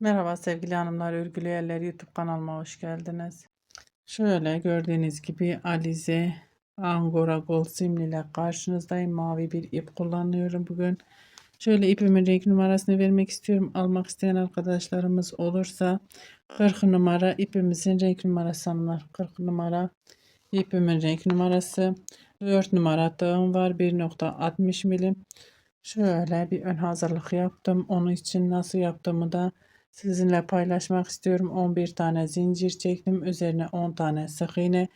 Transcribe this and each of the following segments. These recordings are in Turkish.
Merhaba sevgili hanımlar, Örgülü Yerler YouTube kanalıma hoş geldiniz. Şöyle gördüğünüz gibi Alize Angora Gold simli ile karşınızdayım. Mavi bir ip kullanıyorum bugün. Şöyle ipimin renk numarasını vermek istiyorum. Almak isteyen arkadaşlarımız olursa 40 numara ipimizin renk numarası hanımlar. 40 numara ipimin renk numarası. 4 numara tığım var. 1.60 milim. Şöyle bir ön hazırlık yaptım. Onun için nasıl yaptığımı da sizinle paylaşmak istiyorum. 11 tane zincir çektim. Üzerine 10 tane sık iğne.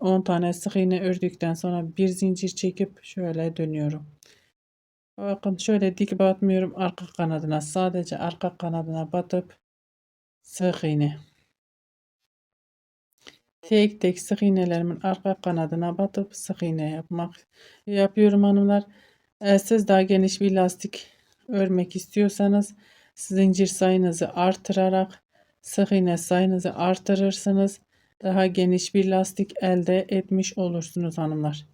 10 tane sık iğne ördükten sonra bir zincir çekip şöyle dönüyorum. Bakın şöyle dik batmıyorum arka kanadına. Sadece arka kanadına batıp sık iğne. Tek tek sık iğnelerimin arka kanadına batıp sık iğne yapmak yapıyorum hanımlar. Ee, siz daha geniş bir lastik örmek istiyorsanız zincir sayınızı artırarak sık iğne sayınızı artırırsınız. Daha geniş bir lastik elde etmiş olursunuz hanımlar.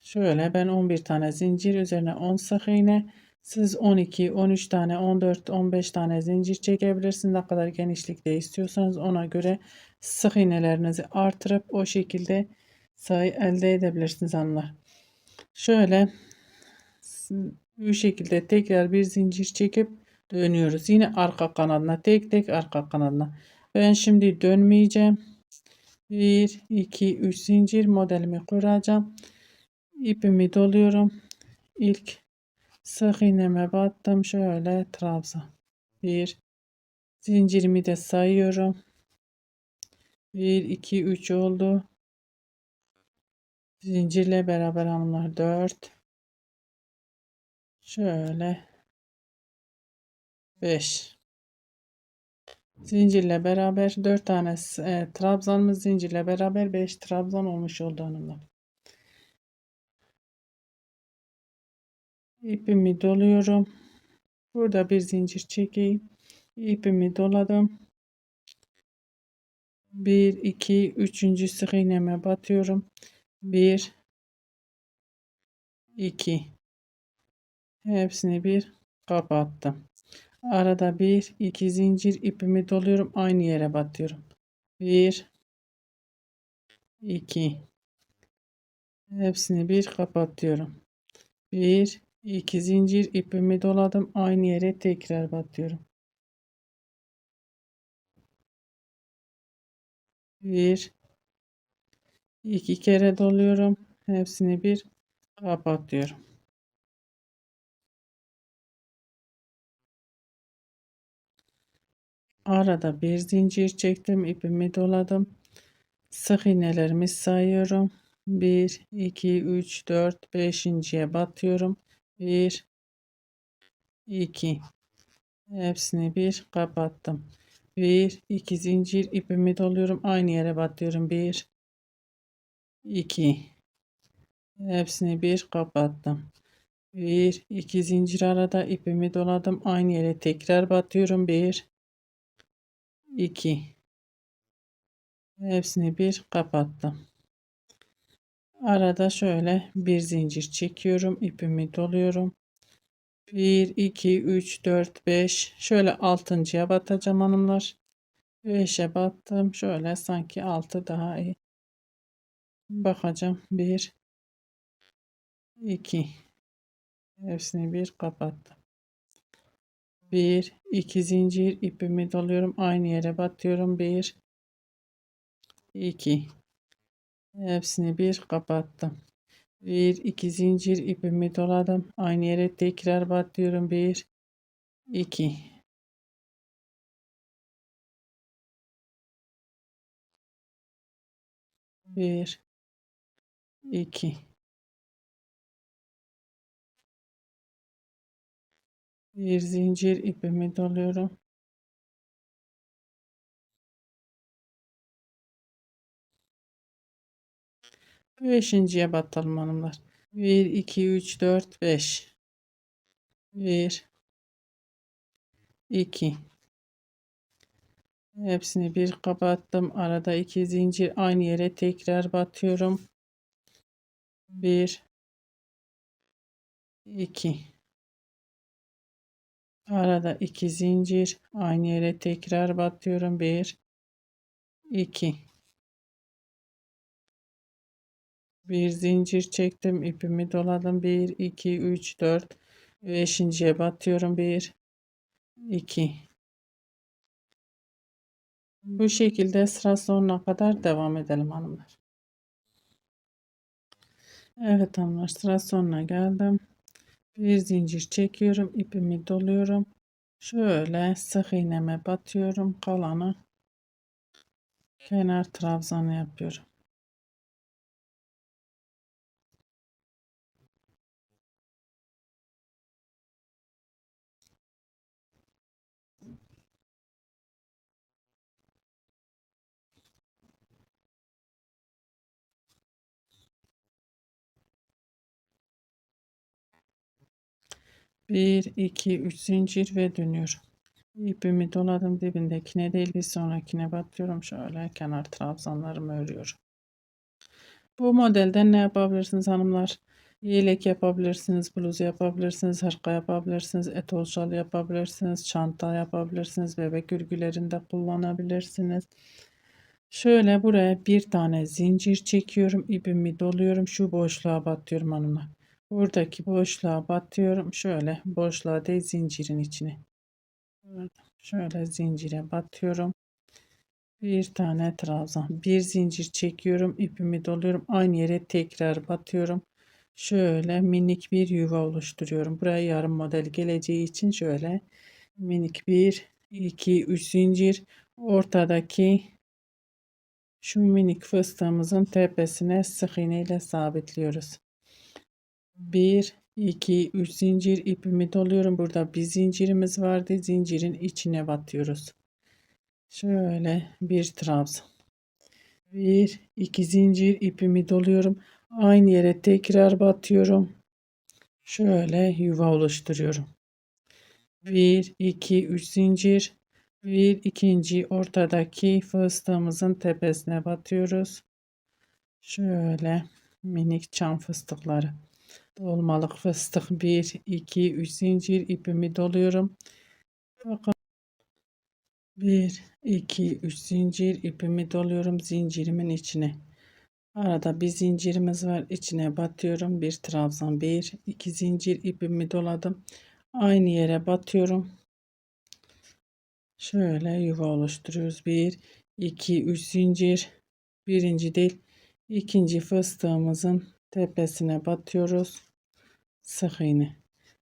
Şöyle ben 11 tane zincir üzerine 10 sık iğne. Siz 12, 13 tane, 14, 15 tane zincir çekebilirsiniz. Ne kadar genişlikte istiyorsanız ona göre sık iğnelerinizi artırıp o şekilde sayı elde edebilirsiniz hanımlar. Şöyle bu şekilde tekrar bir zincir çekip dönüyoruz. Yine arka kanadına tek tek arka kanadına. Ben şimdi dönmeyeceğim. 1 2 3 zincir modelimi kuracağım. İpimi doluyorum. İlk sık iğneme battım. Şöyle trabzan. 1 zincirimi de sayıyorum. 1 2 3 oldu. Zincirle beraber hanımlar 4 Şöyle 5 zincirle beraber 4 tane e, trabzanımız zincirle beraber 5 trabzan olmuş oldu hanımlar. İpimi doluyorum. Burada bir zincir çekeyim. İpimi doladım. 1 2 3. sık iğneme batıyorum. 1 2 Hepsini bir kapattım. Arada bir iki zincir ipimi doluyorum. Aynı yere batıyorum. Bir iki hepsini bir kapatıyorum. Bir iki zincir ipimi doladım. Aynı yere tekrar batıyorum. Bir iki kere doluyorum. Hepsini bir kapatıyorum. Arada bir zincir çektim. ipimi doladım. Sık iğnelerimi sayıyorum. 1, 2, 3, 4, 5.ye batıyorum. 1, 2. Hepsini bir kapattım. 1, 2 zincir ipimi doluyorum. Aynı yere batıyorum. 1, 2. Hepsini bir kapattım. 1, 2 zincir arada ipimi doladım. Aynı yere tekrar batıyorum. 1, 2 hepsini bir kapattım. Arada şöyle bir zincir çekiyorum ipimi doluyorum. 1 2 3 4 5 şöyle altıncıya batacağım hanımlar. 5'e battım. Şöyle sanki altı daha iyi. Bakacağım. 1 2 hepsini bir kapattım 1 2 zincir ipimi doluyorum aynı yere batıyorum. 1 2 hepsini bir kapattım. 1 2 zincir ipimi doladım aynı yere tekrar batıyorum. 1 2 1 2 bir zincir ipimi doluyorum. Beşinciye batalım hanımlar. 1, 2, 3, 4, 5. 1, 2. Hepsini bir kapattım. Arada iki zincir aynı yere tekrar batıyorum. 1, 2. Arada iki zincir. Aynı yere tekrar batıyorum. Bir, iki. Bir zincir çektim. ipimi doladım. Bir, iki, üç, dört. Beşinciye batıyorum. Bir, iki. Bu şekilde sıra sonuna kadar devam edelim hanımlar. Evet hanımlar sıra sonuna geldim. Bir zincir çekiyorum. ipimi doluyorum. Şöyle sık iğneme batıyorum. Kalanı kenar trabzanı yapıyorum. Bir, iki, üç zincir ve dönüyorum. İpimi doladım dibindekine değil bir sonrakine batıyorum. Şöyle kenar trabzanlarımı örüyorum. Bu modelden ne yapabilirsiniz hanımlar? Yelek yapabilirsiniz, bluz yapabilirsiniz, hırka yapabilirsiniz, etol şal yapabilirsiniz, çanta yapabilirsiniz, bebek örgülerinde kullanabilirsiniz. Şöyle buraya bir tane zincir çekiyorum, ipimi doluyorum, şu boşluğa batıyorum hanımlar. Buradaki boşluğa batıyorum, şöyle boşluğa değil zincirin içine. Şöyle zincire batıyorum. Bir tane trabzan. Bir zincir çekiyorum. ipimi doluyorum. Aynı yere tekrar batıyorum. Şöyle minik bir yuva oluşturuyorum. Buraya yarım model geleceği için şöyle minik bir, iki, üç zincir. Ortadaki şu minik fıstığımızın tepesine sık iğne ile sabitliyoruz. Bir, 2 3 zincir ipimi doluyorum. Burada bir zincirimiz vardı. Zincirin içine batıyoruz. Şöyle bir trabzan. Bir, iki zincir ipimi doluyorum. Aynı yere tekrar batıyorum. Şöyle yuva oluşturuyorum. Bir, iki, üç zincir. Bir, ikinci ortadaki fıstığımızın tepesine batıyoruz. Şöyle minik çam fıstıkları. Dolmalık fıstık 1, 2, 3 zincir ipimi doluyorum. Bakın 1, 2, 3 zincir ipimi doluyorum zincirimin içine. Arada bir zincirimiz var. içine batıyorum. Bir trabzan 1, 2 zincir ipimi doladım. Aynı yere batıyorum. Şöyle yuva oluşturuyoruz. 1, 2, 3 zincir. Birinci değil. ikinci fıstığımızın tepesine batıyoruz. Sık iğne.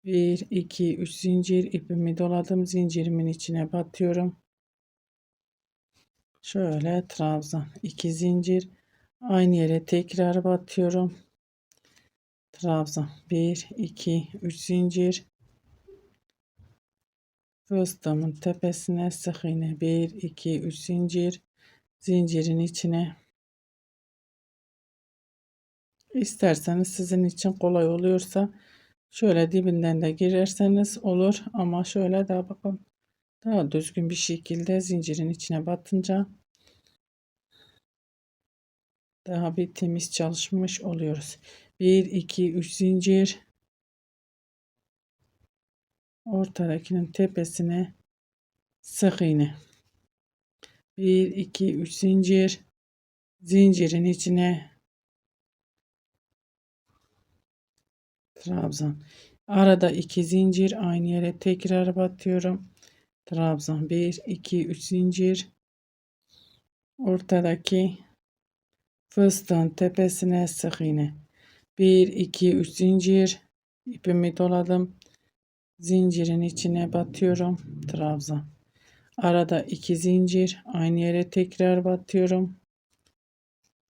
1 2 3 zincir ipimi doladım. Zincirimin içine batıyorum. Şöyle trabzan 2 zincir aynı yere tekrar batıyorum. Trabzan 1 2 3 zincir fıstığımın tepesine sık iğne 1 2 3 zincir zincirin içine İsterseniz sizin için kolay oluyorsa şöyle dibinden de girerseniz olur ama şöyle daha bakın. Daha düzgün bir şekilde zincirin içine batınca daha bir temiz çalışmış oluyoruz. 1 2 3 zincir. Ortadakinin tepesine sık iğne. 1 2 3 zincir. Zincirin içine Trabzan. Arada iki zincir aynı yere tekrar batıyorum. Trabzan 1 2 3 zincir. Ortadaki fıstığın tepesine sık iğne. 1 2 3 zincir. ipimi doladım. Zincirin içine batıyorum. Trabzan. Arada iki zincir aynı yere tekrar batıyorum.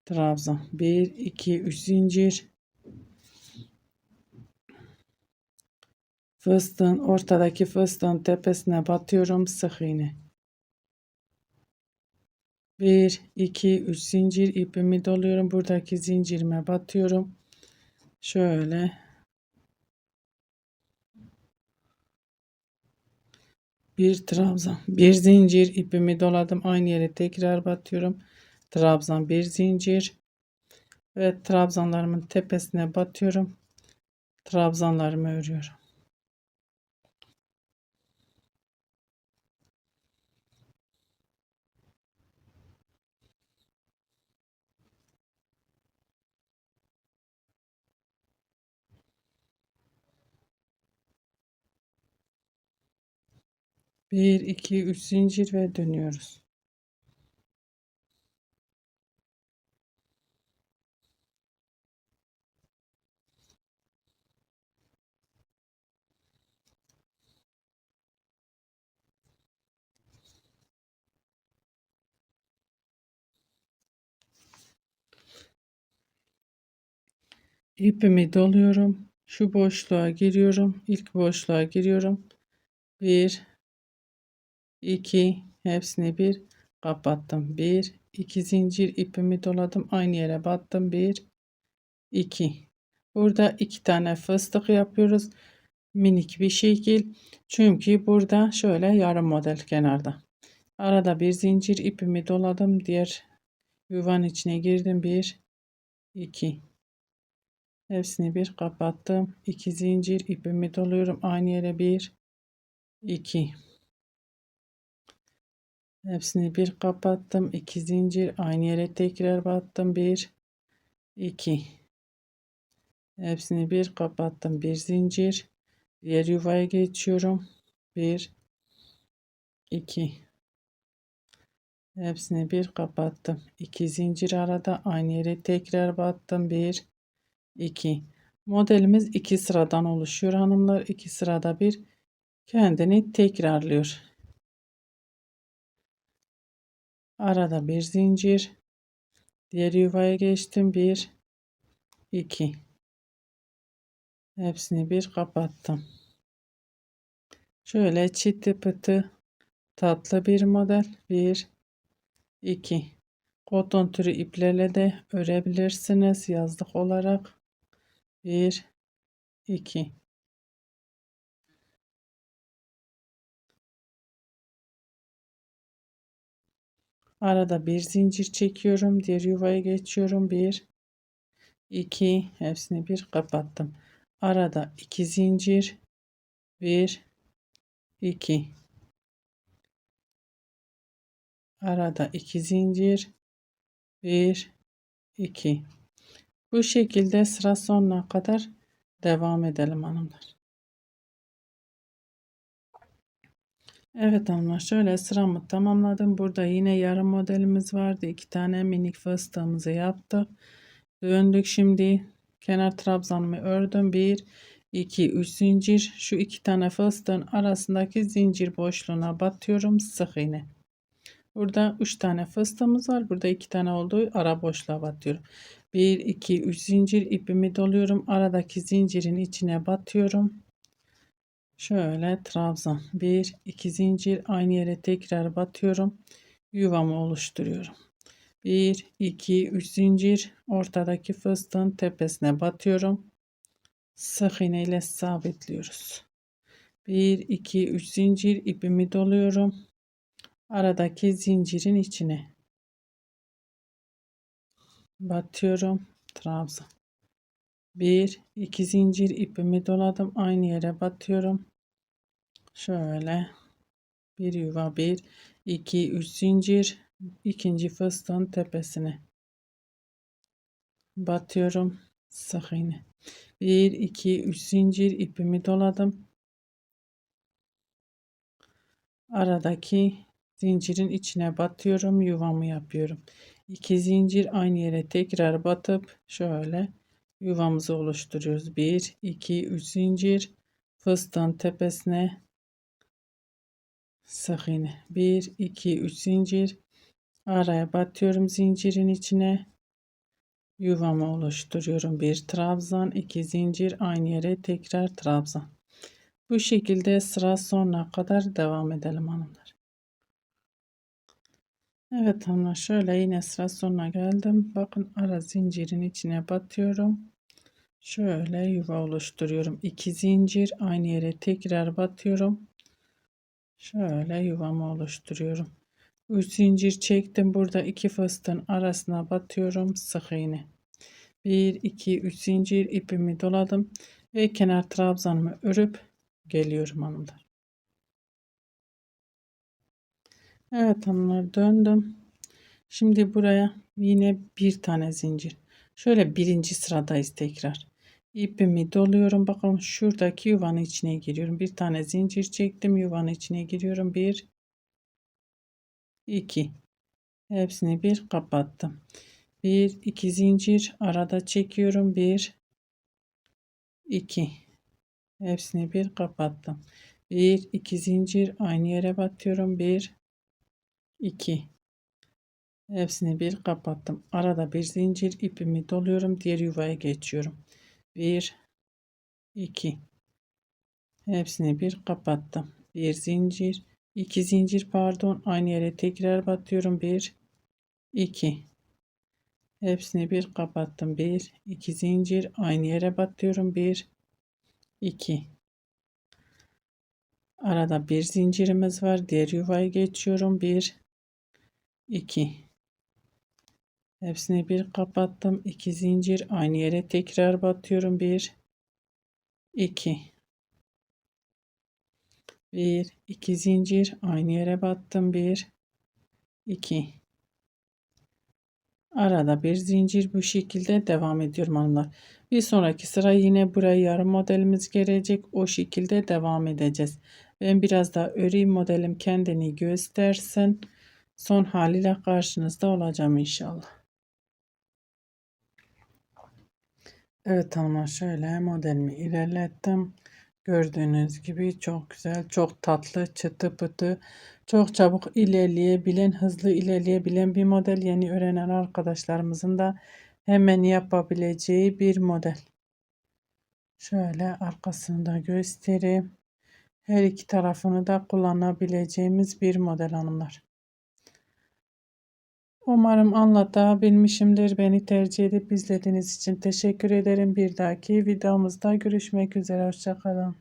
Trabzan 1 2 3 zincir Fıstığın ortadaki fıstığın tepesine batıyorum sık iğne. 1 2 3 zincir ipimi doluyorum. Buradaki zincirime batıyorum. Şöyle bir trabzan bir zincir ipimi doladım aynı yere tekrar batıyorum trabzan bir zincir ve trabzanlarımın tepesine batıyorum trabzanlarımı örüyorum 1 2 3 zincir ve dönüyoruz. İpimi doluyorum. Şu boşluğa giriyorum. İlk boşluğa giriyorum. 1 2 hepsini bir kapattım. 1 2 zincir ipimi doladım. Aynı yere battım. 1 2 Burada iki tane fıstık yapıyoruz. Minik bir şekil. Çünkü burada şöyle yarım model kenarda. Arada bir zincir ipimi doladım. Diğer yuvanın içine girdim. 1 2 Hepsini bir kapattım. 2 zincir ipimi doluyorum. Aynı yere 1 2 Hepsini bir kapattım. 2 zincir aynı yere tekrar battım. 1 2 Hepsini bir kapattım. Bir zincir. Diğer yuvaya geçiyorum. 1 2 Hepsini bir kapattım. 2 zincir arada aynı yere tekrar battım. 1 2 Modelimiz iki sıradan oluşuyor hanımlar. iki sırada bir kendini tekrarlıyor. Arada bir zincir. Diğer yuvaya geçtim. 1 2 Hepsini bir kapattım. Şöyle çiti pıtı tatlı bir model. 1 2 Koton türü iplerle de örebilirsiniz yazlık olarak. 1 2 Arada bir zincir çekiyorum. Diğer yuvaya geçiyorum. 1 2 hepsini bir kapattım. Arada 2 zincir 1 2 Arada 2 zincir 1 2 Bu şekilde sıra sonuna kadar devam edelim hanımlar. Evet hanımlar şöyle sıramı tamamladım. Burada yine yarım modelimiz vardı. iki tane minik fıstığımızı yaptık. Döndük şimdi kenar trabzanımı ördüm. 1 2 3 zincir şu iki tane fıstığın arasındaki zincir boşluğuna batıyorum sık iğne. Burada 3 tane fıstığımız var. Burada 2 tane olduğu ara boşluğa batıyorum. 1 2 3 zincir ipimi doluyorum. Aradaki zincirin içine batıyorum. Şöyle trabzan 1 2 zincir aynı yere tekrar batıyorum. Yuvamı oluşturuyorum. 1 2 3 zincir ortadaki fıstığın tepesine batıyorum. Sık iğne ile sabitliyoruz. 1 2 3 zincir ipimi doluyorum. Aradaki zincirin içine batıyorum. Trabzan. 1 2 zincir ipimi doladım. Aynı yere batıyorum. Şöyle bir yuva 1 2 3 zincir ikinci fıstığın tepesine batıyorum sık iğne. 1 2 3 zincir ipimi doladım. Aradaki zincirin içine batıyorum yuvamı yapıyorum. 2 zincir aynı yere tekrar batıp şöyle yuvamızı oluşturuyoruz. 1 2 3 zincir fıstığın tepesine sık iğne 1 2 3 zincir. Araya batıyorum zincirin içine. Yuvamı oluşturuyorum bir trabzan iki zincir aynı yere tekrar trabzan. Bu şekilde sıra sonuna kadar devam edelim hanımlar. Evet hanımlar şöyle yine sıra sonuna geldim. Bakın ara zincirin içine batıyorum. Şöyle yuva oluşturuyorum. İki zincir aynı yere tekrar batıyorum Şöyle yuvamı oluşturuyorum. 3 zincir çektim. Burada iki fıstığın arasına batıyorum. Sık iğne. 1 2 3 zincir ipimi doladım ve kenar trabzanımı örüp geliyorum hanımlar. Evet hanımlar döndüm. Şimdi buraya yine bir tane zincir. Şöyle birinci sıradayız tekrar. İpimi doluyorum. Bakın şuradaki yuvanın içine giriyorum. Bir tane zincir çektim. Yuvanın içine giriyorum. Bir, iki. Hepsini bir kapattım. Bir, iki zincir arada çekiyorum. Bir, iki. Hepsini bir kapattım. Bir, iki zincir aynı yere batıyorum. Bir, iki. Hepsini bir kapattım. Arada bir zincir ipimi doluyorum. Diğer yuvaya geçiyorum. Bir, iki. Hepsini bir kapattım. Bir zincir, iki zincir pardon. Aynı yere tekrar batıyorum. Bir, iki. Hepsini bir kapattım. Bir, iki zincir aynı yere batıyorum. Bir, iki. Arada bir zincirimiz var. Diğer yuvaya geçiyorum. Bir, iki. Hepsini bir kapattım. iki zincir aynı yere tekrar batıyorum. Bir, iki. Bir, iki zincir aynı yere battım. Bir, iki. Arada bir zincir bu şekilde devam ediyorum hanımlar. Bir sonraki sıra yine buraya yarım modelimiz gelecek. O şekilde devam edeceğiz. Ben biraz daha öreyim modelim kendini göstersin. Son haliyle karşınızda olacağım inşallah. Evet hanımlar şöyle modelimi ilerlettim. Gördüğünüz gibi çok güzel, çok tatlı, çıtı pıtı, çok çabuk ilerleyebilen, hızlı ilerleyebilen bir model. Yeni öğrenen arkadaşlarımızın da hemen yapabileceği bir model. Şöyle arkasını da göstereyim. Her iki tarafını da kullanabileceğimiz bir model hanımlar. Umarım anlatabilmişimdir. Beni tercih edip izlediğiniz için teşekkür ederim. Bir dahaki videomuzda görüşmek üzere. Hoşçakalın.